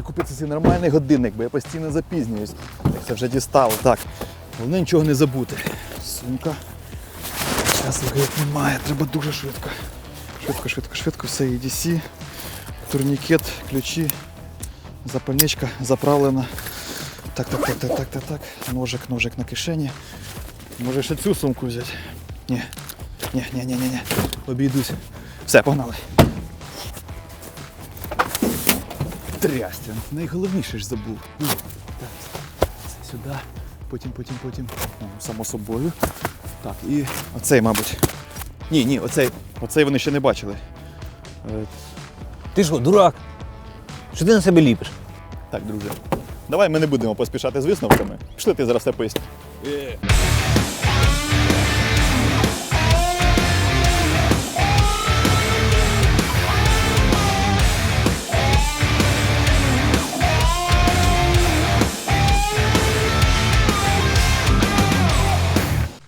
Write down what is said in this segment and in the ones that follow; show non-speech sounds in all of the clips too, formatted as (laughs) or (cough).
купити цей нормальний годинник, бо я постійно запізнююсь. Так це вже дістало. Так. Головне нічого не забути. Сумка. Часу немає, треба дуже швидко. Швидко, швидко, швидко, все EDC, турнікет, ключі, запальничка заправлена. Так, так, так, так, так, так, так. Ножик, ножик на кишені. Може ще цю сумку взяти? Ні. Ні, ні, ні, ні, ні. Обійдусь. Все, погнали. Трястя. Найголовніше ж забув. Ну, Так, це сюди. Потім, потім, потім. О, Само собою. Так, і оцей, мабуть. Ні, ні, оцей. Оцей вони ще не бачили. Е, Ти що, дурак? Що ти на себе ліпиш? Так, друже. Давай ми не будемо поспішати з висновками. Пішли ти зараз все поясню.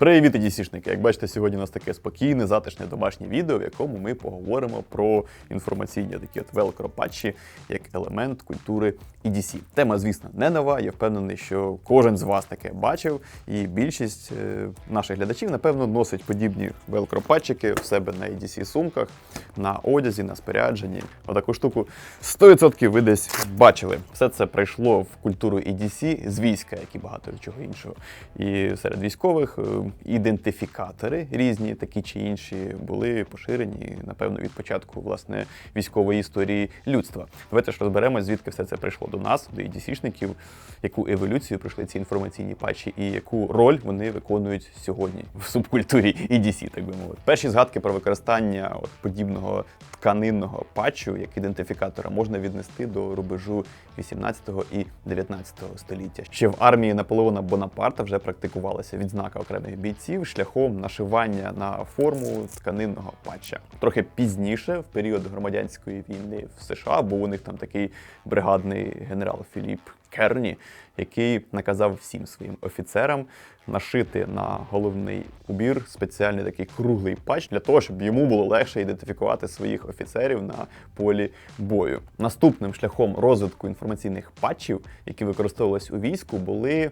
Привіт, дісішники! Як бачите, сьогодні у нас таке спокійне, затишне домашнє відео, в якому ми поговоримо про інформаційні такі от велкро патчі як елемент культури EDC. Тема, звісно, не нова. Я впевнений, що кожен з вас таке бачив, і більшість е, наших глядачів, напевно, носить подібні велкро патчики в себе на EDC сумках, на одязі, на спорядженні. Отаку штуку 100% ви десь бачили. Все це прийшло в культуру EDC з війська, як і багато чого іншого. І серед військових е, ідентифікатори різні, такі чи інші, були поширені, напевно, від початку власне військової історії людства. Давайте ж розберемось, звідки все це прийшло до нас, до EDC-шників, яку еволюцію пройшли ці інформаційні патчі, і яку роль вони виконують сьогодні в субкультурі EDC, так би мовити. Перші згадки про використання от подібного тканинного патчу як ідентифікатора можна віднести до рубежу 18 і 19 століття. Ще в армії Наполеона Бонапарта вже практикувалася відзнака окремих бійців шляхом нашивання на форму тканинного патча. Трохи пізніше, в період громадянської війни в США, був у них там такий бригадний генерал Філіп Керні, який наказав всім своїм офіцерам нашити на головний убір спеціальний такий круглий патч для того, щоб йому було легше ідентифікувати своїх офіцерів на полі бою. Наступним шляхом розвитку інформаційних патчів, які використовувались у війську, були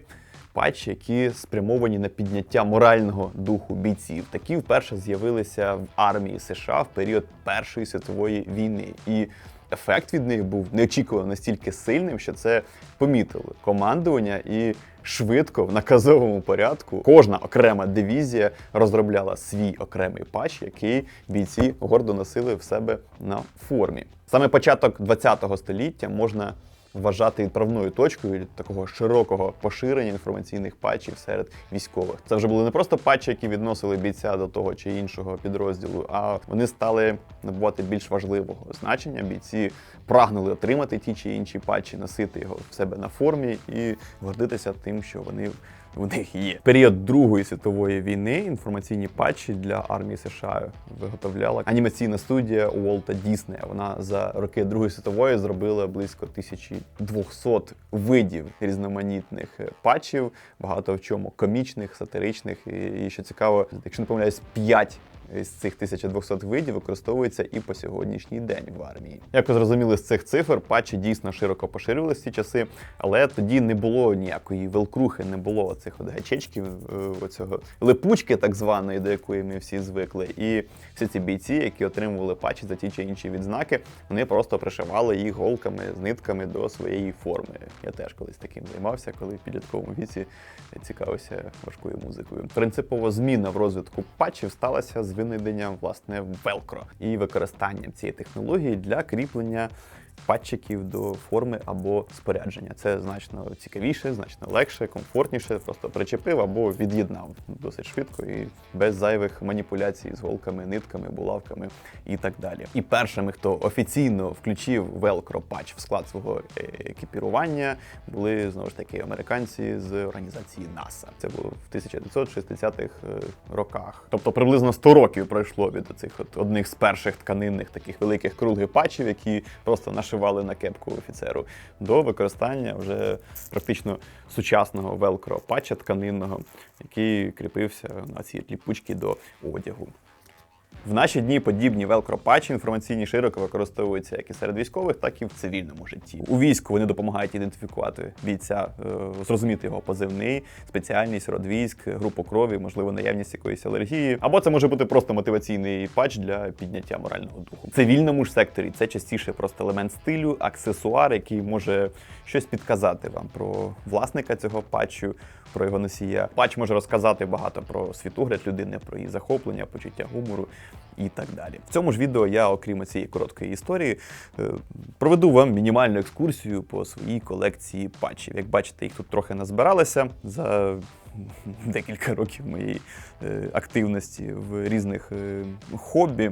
патчі, які спрямовані на підняття морального духу бійців. Такі вперше з'явилися в армії США в період Першої світової війни. І ефект від них був неочікувано настільки сильним, що це помітили командування і. Швидко в наказовому порядку кожна окрема дивізія розробляла свій окремий патч, який бійці гордо носили в себе на формі. Саме початок ХХ століття можна вважати відправною точкою такого широкого поширення інформаційних патчів серед військових. Це вже були не просто патчі, які відносили бійця до того чи іншого підрозділу, а вони стали набувати більш важливого значення. Бійці прагнули отримати ті чи інші патчі, носити його в себе на формі і гордитися тим, що вони (laughs) в них є. Період Другої світової війни інформаційні патчі для армії США виготовляла анімаційна студія Уолта Діснея. Вона за роки Другої світової зробила близько 1200 видів різноманітних е, патчів, багато в чому комічних, сатиричних. І, і що цікаво, якщо не помиляюсь, 5 з цих 1200 видів використовується і по сьогоднішній день в армії. Як ви зрозуміли з цих цифр, патчі дійсно широко поширювалися в ці часи, але тоді не було ніякої велкрухи, не було цих гачечків, е, оцього липучки, так званої, до якої ми всі звикли. І всі ці бійці, які отримували патчі за ті чи інші відзнаки, вони просто пришивали їх голками з нитками до своєї форми. Я теж колись таким займався, коли в підлітковому віці цікавився важкою музикою. Принципова зміна в розвитку патчів сталася з винайденням власне велкро і використанням цієї технології для кріплення патчиків до форми або спорядження. Це значно цікавіше, значно легше, комфортніше. Просто причепив або від'єднав досить швидко і без зайвих маніпуляцій з голками, нитками, булавками і так далі. І першими, хто офіційно включив велкро патч в склад свого е, екіпірування, були знову ж таки американці з організації NASA. Це було в 1960-х е, роках. Тобто приблизно 100 років пройшло від цих одних з перших тканинних таких великих круглих патчів, які просто нашивали на кепку офіцеру, до використання вже практично сучасного велкро патча тканинного, який кріпився на цій ліпучки до одягу. В наші дні подібні велкропатчі інформаційні широко використовуються як і серед військових, так і в цивільному житті. У війську вони допомагають ідентифікувати бійця, е, зрозуміти його позивний, спеціальність, род військ, групу крові, можливо, наявність якоїсь алергії. Або це може бути просто мотиваційний патч для підняття морального духу. В цивільному ж секторі це частіше просто елемент стилю, аксесуар, який може щось підказати вам про власника цього патчу, про його носія. Патч може розказати багато про світогляд людини, про її захоплення, почуття гумору і так далі. В цьому ж відео я, окрім цієї короткої історії, е, проведу вам мінімальну екскурсію по своїй колекції патчів. Як бачите, їх тут трохи назбиралося за декілька років моєї е, активності в різних е, хобі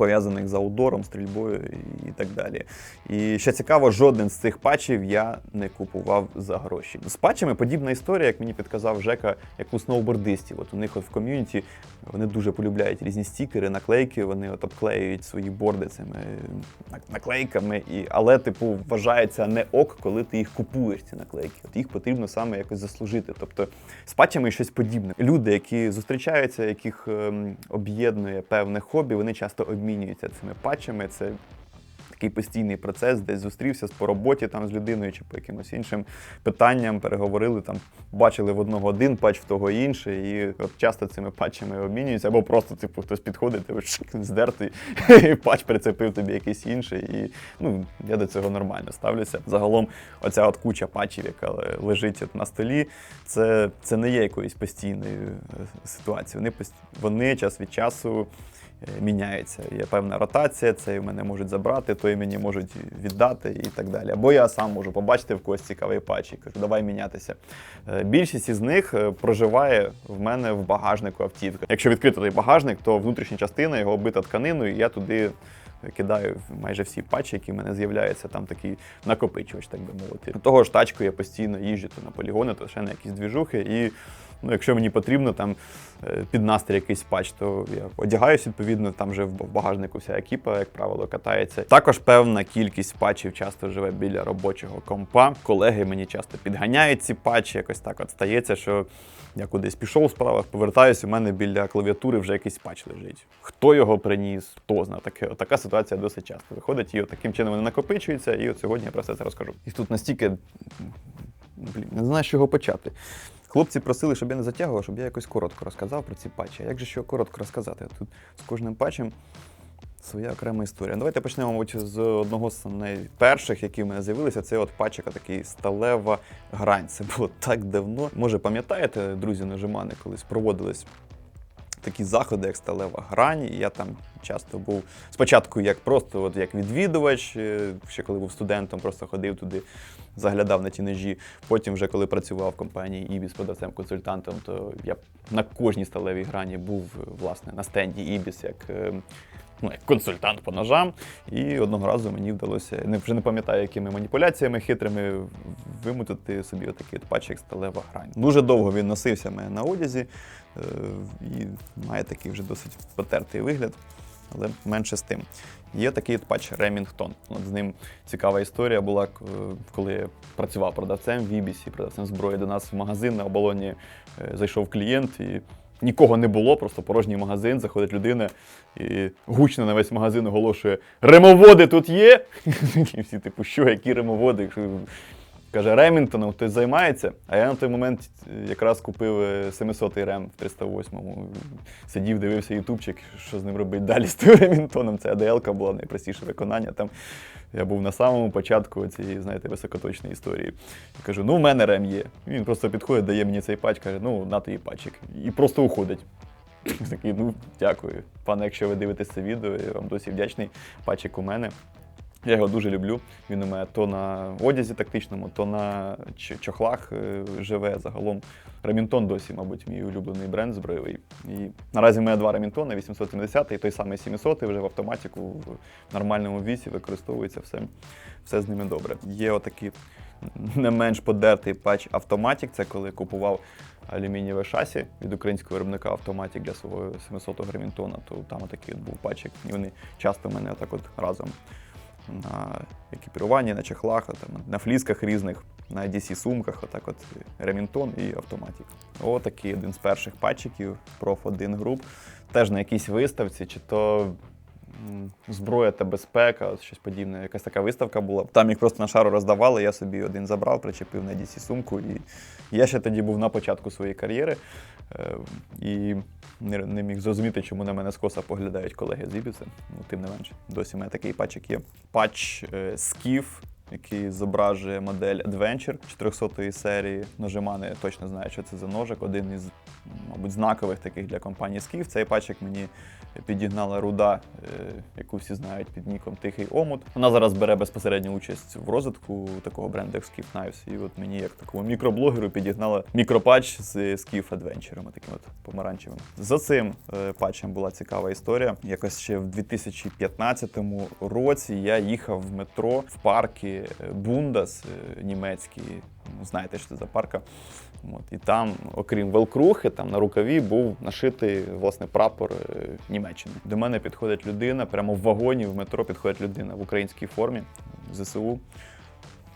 пов'язаних з аудором, стрільбою і так далі. І ще цікаво, жоден з цих патчів я не купував за гроші. З патчами подібна історія, як мені підказав Жека, як у сноубордистів. От у них от в ком'юніті вони дуже полюбляють різні стікери, наклейки. Вони от обклеюють свої борди цими наклейками. І, але, типу, вважається не ок, коли ти їх купуєш, ці наклейки. От їх потрібно саме якось заслужити. Тобто з патчами щось подібне. Люди, які зустрічаються, яких ем, об'єднує певне хобі, вони часто обмінюються цими патчами. Це такий постійний процес, десь зустрівся по роботі там з людиною чи по якимось іншим питанням, переговорили там, бачили в одного один патч, в того інший, і от часто цими патчами обмінюються, або просто типу хтось підходить, тебе здертий, (laughs) і патч прицепив тобі якийсь інший. І ну я до цього нормально ставлюся. Загалом, оця от куча патчів, яка лежить на столі, це, це не є якоюсь постійною е, ситуацією. Вони вони час від часу е, міняються. Є певна ротація, це мене можуть забрати, то і мені можуть віддати і так далі. Або я сам можу побачити в когось цікавий патч і кажу, давай мінятися. Е, Більшість із них е, проживає в мене в багажнику автівки. Якщо відкрити той багажник, то внутрішня частина його обита тканиною, і я туди. Кидаю майже всі патчі, які в мене з'являються, там такий накопичувач, так би мовити. Того ж, тачкою я постійно їжджу то на полігони, то ще на якісь двіжухи. І ну, якщо мені потрібно там е, під настрій якийсь патч, то я одягаюсь відповідно, там вже в багажнику вся екіпа, як правило, катається. Також певна кількість патчів часто живе біля робочого компа. Колеги мені часто підганяють ці патчі, якось так от стається, що я кудись пішов в справах, повертаюся, у мене біля клавіатури вже якийсь патч лежить. Хто його приніс, хто знає. Таке, така ситуація досить часто виходить, і от таким чином вони накопичуються, і от сьогодні я про це розкажу. І тут настільки блін, не знаю, з чого почати. Хлопці просили, щоб я не затягував, щоб я якось коротко розказав про ці патчі. А як же що коротко розказати? Тут з кожним патчем своя окрема історія. Давайте почнемо, мабуть, з одного з найперших, які в мене з'явилися. Це от патчика такий сталева грань. Це було так давно. Може, пам'ятаєте, друзі нажимани, колись проводились такі заходи, як сталева грань. Я там часто був спочатку як просто от як відвідувач, е, ще коли був студентом, просто ходив туди, заглядав на ті ножі. Потім, вже коли працював в компанії Ibis продавцем-консультантом, то я на кожній сталевій грані був власне на стенді Ibis як. е, Ну, як консультант по ножам, і одного разу мені вдалося, не вже не пам'ятаю, якими маніпуляціями хитрими вимутити собі отакий от патч, як сталева грань. Дуже довго він носився мене на одязі е, і має такий вже досить потертий вигляд, але менше з тим. Є такий патч Remington. От з ним цікава історія була, коли я працював продавцем в Ібісі, продавцем зброї до нас в магазин на оболоні е, зайшов клієнт і. Нікого не було, просто порожній магазин, заходить людина і гучно на весь магазин оголошує: Ремоводи тут є? (laughs) І всі, типу, що, які ремоводи? Каже, Ремінтоном хтось займається, а я на той момент е, якраз купив е, 700-й рем в 308-му. Сидів, дивився ютубчик, що з ним робити далі з тим Ремінтоном. Це АДЛ була найпростіше виконання. Там я був на самому початку цієї, знаєте, високоточної історії. Я кажу, ну в мене рем є. Він просто підходить, дає мені цей патч, каже, ну на тобі патчик. І просто уходить. (clears throat) Такий, ну дякую. Пане, якщо ви дивитесь це відео, я вам досі вдячний. Патчик у мене. Я його дуже люблю. Він у мене то на одязі тактичному, то на чохлах е, живе. Загалом Ремінтон досі, мабуть, мій улюблений бренд збройовий. І наразі в мене два Ремінтона, 870 і той самий 700 вже в автоматику в нормальному вісі використовується все, все з ними добре. Є отакий не менш подертий патч Автоматік. Це коли купував алюмінієве шасі від українського виробника Автоматік для свого 700-го Ремінтона, то там отакий от був патчик. І вони часто в мене отак от разом на екіпіруванні, на чехлах, там, на флісках різних. на DC сумках, отак от ремінтон і автоматік. Отакий один з перших патчиків Prof 1 груп. Теж на якійсь виставці, чи то зброя та безпека, щось подібне. Якась така виставка була. Там їх просто на шару роздавали, я собі один забрав, причепив на DC сумку. І я ще тоді був на початку своєї кар'єри е, і не, міг зрозуміти, чому на мене скоса поглядають колеги з Ібіси. Ну, тим не менше, досі в мене такий патчик є. Патч е, Skiff, який зображує модель Adventure 400 серії. Ножимани точно знаю, що це за ножик. Один із, мабуть, знакових таких для компанії Skiff. Цей патчик мені підігнала руда, е, яку всі знають під ніком Тихий Омут. Вона зараз бере безпосередню участь в розвитку такого бренду, як Skiff Knives. І от мені, як такому мікроблогеру, підігнала мікропатч з Skiff Adventure, таким от помаранчевим. За цим е, патчем була цікава історія. Якось ще в 2015 році я їхав в метро в парки Бундас е, німецький. Ну, Знаєте, що це за парка? От, і там, окрім велкрухи, там на рукаві був нашитий власне прапор е, Німеччини. До мене підходить людина, прямо в вагоні в метро підходить людина в українській формі ЗСУ.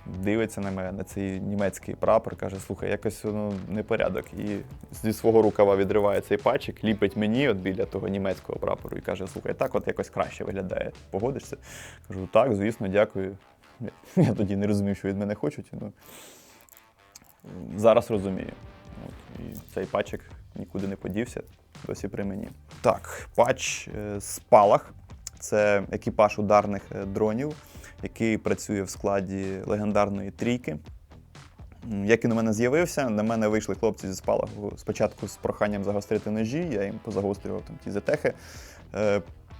Дивиться на мене на цей німецький прапор, каже: слухай, якось воно непорядок. І зі свого рукава відриває цей патчик, ліпить мені от біля того німецького прапору і каже: слухай, так от якось краще виглядає. Погодишся? Кажу, так, звісно, дякую. Я тоді не розумів, що від мене хочуть. Ну, зараз розумію. От, і цей патчик нікуди не подівся, досі при мені. Так, патч е, Спалах. Це екіпаж ударних е, дронів, який працює в складі легендарної трійки. Як він у мене з'явився, на мене вийшли хлопці зі спалаху спочатку з проханням загострити ножі, я їм позагострював там ті зетехи.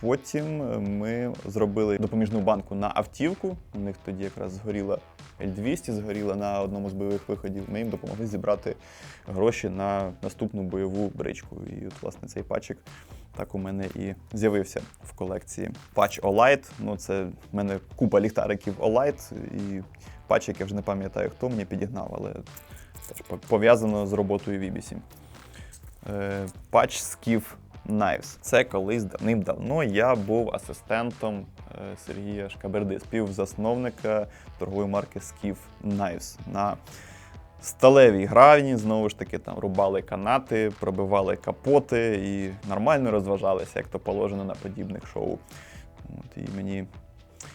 Потім е, ми зробили допоміжну банку на автівку. У них тоді якраз згоріла Л-200, згоріла на одному з бойових виходів. Ми їм допомогли зібрати гроші на наступну бойову бричку. І от, власне, цей патчик так у мене і з'явився в колекції. Патч Olight. Ну, це в мене купа ліхтариків Olight, і патчик я вже не пам'ятаю, хто мені підігнав, але теж пов'язано з роботою в Ібісі. Е, Патч Skiff Knives. Це колись давним-давно я був асистентом е, Сергія Шкаберди, співзасновника торгової марки Skiff Knives. На сталевій гравні, знову ж таки, там рубали канати, пробивали капоти і нормально розважалися, як то положено на подібних шоу. От, і мені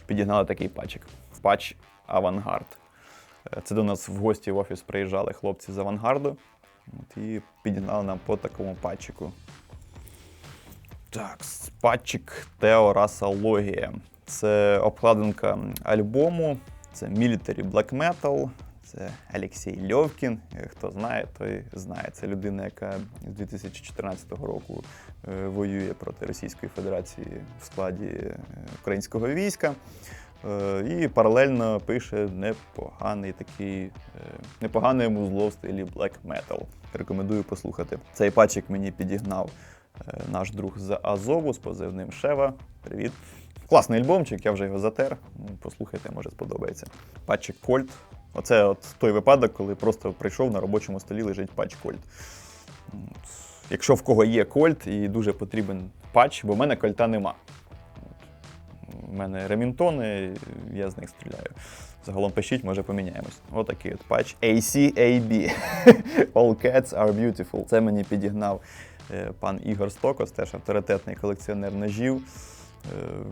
підігнали такий патчик. Патч Авангард. Е, Це до нас в гості в офіс приїжджали хлопці з авангарду. От, і підігнали нам по такому патчику. Так, с- патчик Теорасологія. Це обкладинка альбому, це Military Black Metal, це Олексій Льовкін. Хто знає, той знає. Це людина, яка з 2014 року е, воює проти Російської Федерації в складі е, українського війська. Е, І паралельно пише непоганий такий, непогане музло в стилі Black Metal. Рекомендую послухати. Цей патчик мені підігнав наш друг з Азову з позивним Шева. Привіт. Класний альбомчик, я вже його затер. Ну, Послухайте, може сподобається. Патчик Кольт. Оце от той випадок, коли просто прийшов на робочому столі лежить патч Кольт. Якщо в кого є кольт і дуже потрібен патч, бо в мене кольта нема. У мене ремінтони, я з них стріляю. Загалом пишіть, може поміняємось. Отакий от патч ACAB. (laughs) All cats are beautiful. Це мені підігнав е, пан Ігор Стокос, теж авторитетний колекціонер ножів. Е,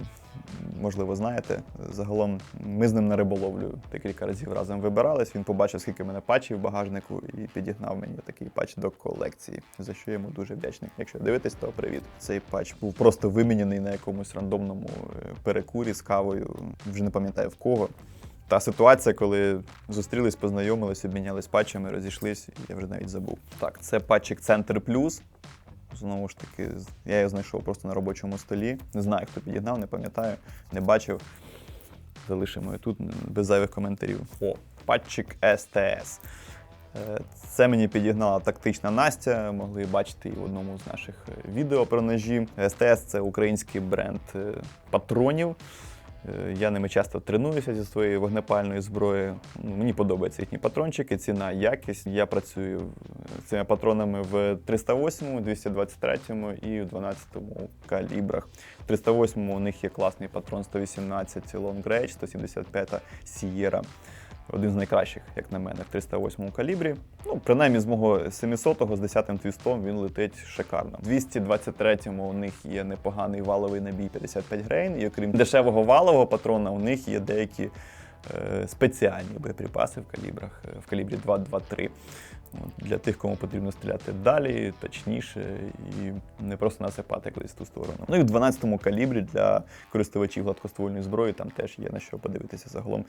Можливо, знаєте. Загалом ми з ним на риболовлю декілька разів разом вибирались. Він побачив, скільки мене патчів в багажнику, і підігнав мені такий патч до колекції, за що йому дуже вдячний. Якщо дивитесь, то привіт. Цей патч був просто виміняний на якомусь рандомному е, перекурі з кавою. Вже не пам'ятаю в кого. Та ситуація, коли зустрілись, познайомились, обмінялись патчами, розійшлись, я вже навіть забув. Так, це патчик Центр Плюс. Знову ж таки, я його знайшов просто на робочому столі. Не знаю, хто підігнав, не пам'ятаю, не бачив. Залишимо його тут без зайвих коментарів. О, патчик СТС. Е, Це мені підігнала тактична Настя. Могли бачити і в одному з наших е, відео про ножі. СТС це український бренд е, патронів. Е, Я ними часто тренуюся зі своєю вогнепальною зброєю. Ну, Мені подобаються їхні патрончики, ціна, якість. Я працюю з цими патронами в 308, 223 і 12 калібрах. В 308 у них є класний патрон 118 Long Range, 175 Sierra. Один з найкращих, як на мене, в 308-му калібрі. Ну, принаймні з мого 700-го з 10-м твістом він летить шикарно. В 223-му у них є непоганий валовий набій 55 грейн, і окрім дешевого валового патрона, у них є деякі е, спеціальні боєприпаси в калібрах, е, в калібрі 223. Для тих, кому потрібно стріляти далі, точніше і не просто насипати колись в ту сторону. Ну і в 12-му калібрі для користувачів гладкоствольної зброї там теж є на що подивитися загалом.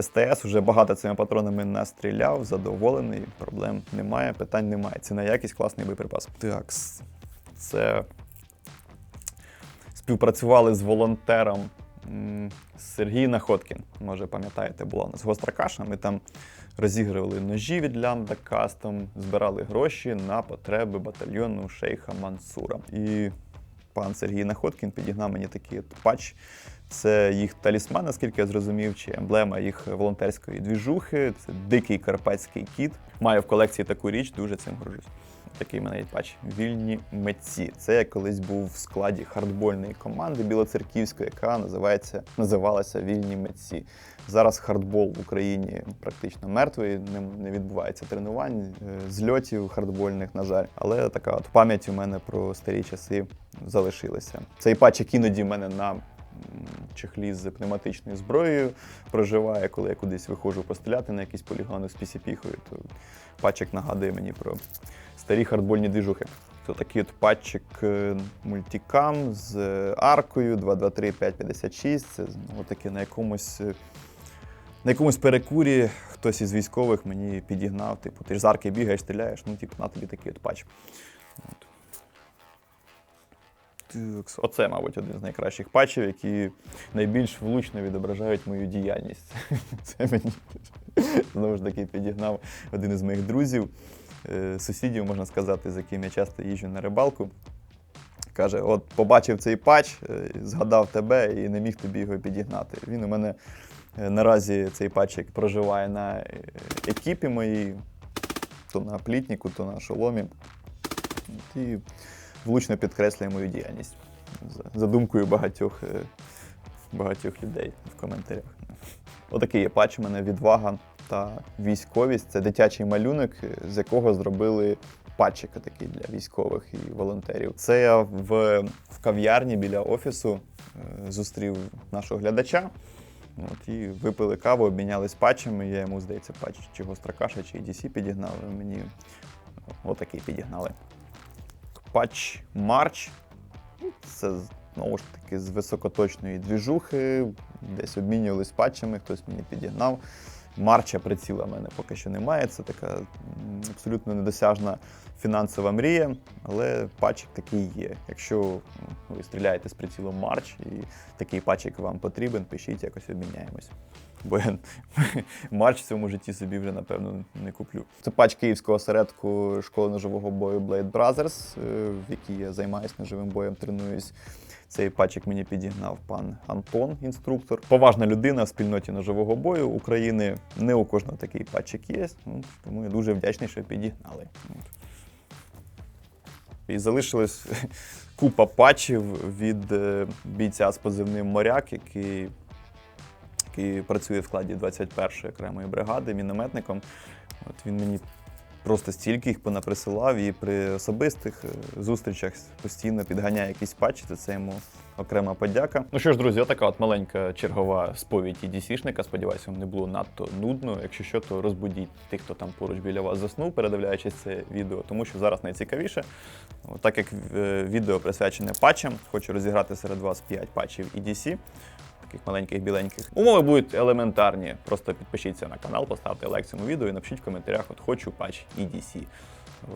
СТС уже багато цими патронами настріляв, задоволений, проблем немає, питань немає. Ціна якість, класний боєприпас. Так, це співпрацювали з волонтером Сергій Находкін. Може, пам'ятаєте, була у нас гостра каша. Ми там розігрували ножі від Лямда Кастом, збирали гроші на потреби батальйону шейха Мансура. І пан Сергій Находкін підігнав мені такий патч. Це їх талісман, наскільки я зрозумів, чи емблема їх волонтерської двіжухи. Це дикий карпатський кіт. Маю в колекції таку річ, дуже цим горжусь. Такий мене є патч. Вільні митці. Це я колись був в складі хардбольної команди білоцерківської, яка називається називалася Вільні митці. Зараз хардбол в Україні практично мертвий, не, відбувається тренувань, е, зльотів хардбольних, на жаль. Але така от пам'ять у мене про старі часи залишилася. Цей патчик іноді в мене на чехлі з пневматичною зброєю проживає, коли я кудись виходжу постріляти на якісь полігони з пісіпіхою, то патчик нагадує мені про старі хардбольні двіжухи. Це такий от патчик е, мультикам з е, аркою 223 556. Це знову таки на якомусь. е, На якомусь перекурі хтось із військових мені підігнав, типу, ти ж з арки бігаєш, стріляєш, ну, типу, на тобі такий от патч. От. Оце, мабуть, один з найкращих патчів, які найбільш влучно відображають мою діяльність. (laughs) Це мені знову ж таки підігнав один із моїх друзів, сусідів, можна сказати, з яким я часто їжджу на рибалку. Каже: от побачив цей патч, е, згадав тебе і не міг тобі його підігнати. Він у мене е, наразі цей патчик проживає на е, екіпі моїй, то на плітнику, то на шоломі. І влучно підкреслює мою діяльність за, думкою багатьох, е, багатьох людей в коментарях. Отакий є патч у мене відвага та військовість. Це дитячий малюнок, з якого зробили патчик такий для військових і волонтерів. Це я в, в кав'ярні біля офісу е, зустрів нашого глядача. От, і випили каву, обмінялись патчами. Я йому, здається, патч чи Гостракаша, чи EDC підігнав. і Мені отакий підігнали. Патч Марч. Це знову ж таки з високоточної двіжухи. Десь обмінювались патчами, хтось мені підігнав. Марча приціла в мене поки що немає. Це така абсолютно недосяжна фінансова мрія, але пачик такий є. Якщо ви стріляєте з прицілом Марч і такий пачик вам потрібен, пишіть, якось обміняємось. Бо я марч в цьому житті собі вже, напевно, не куплю. Це патч київського осередку школи ножового бою Blade Brothers, е, в якій я займаюся ножовим боєм, тренуюсь. Цей патчик мені підігнав пан Антон, інструктор. Поважна людина в спільноті ножового бою України. Не у кожного такий патчик є, ну, тому я дуже вдячний, що підігнали. І залишилась (laughs) купа патчів від е, бійця з позивним моряк, який, який працює в складі 21-ї окремої бригади мінометником. От він мені просто стільки їх понаприсилав і при особистих е, зустрічах постійно підганяє якісь патчі, то це йому окрема подяка. Ну що ж, друзі, отака от маленька чергова сповідь EDC-шника. Сподіваюся, вам не було надто нудно. Якщо що, то розбудіть тих, хто там поруч біля вас заснув, передивляючись це відео, тому що зараз найцікавіше. Так як е, відео присвячене патчам, хочу розіграти серед вас 5 патчів EDC. Таких маленьких біленьких. Умови будуть елементарні. Просто підпишіться на канал, поставте лайк цьому відео і напишіть в коментарях, от хочу патч EDC.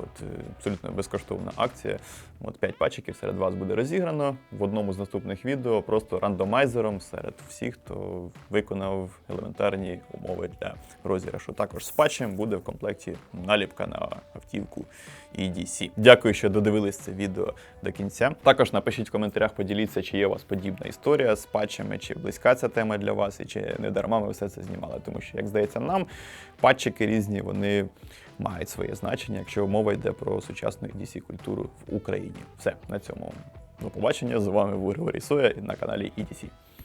От, е, абсолютно безкоштовна акція. От 5 патчиків серед вас буде розіграно. В одному з наступних відео просто рандомайзером серед всіх, хто виконав елементарні умови для розіграшу. Також з патчем буде в комплекті наліпка на автівку EDC. Дякую, що додивились це відео до кінця. Також напишіть в коментарях, поділіться, чи є у вас подібна історія з патчами, чи близька ця тема для вас, і чи не дарма ми все це знімали. Тому що, як здається, нам патчики різні вони мають своє значення, якщо мова йде про сучасну dc культуру в Україні. Все на цьому. До побачення з вами був Григорій Соя на каналі EDC.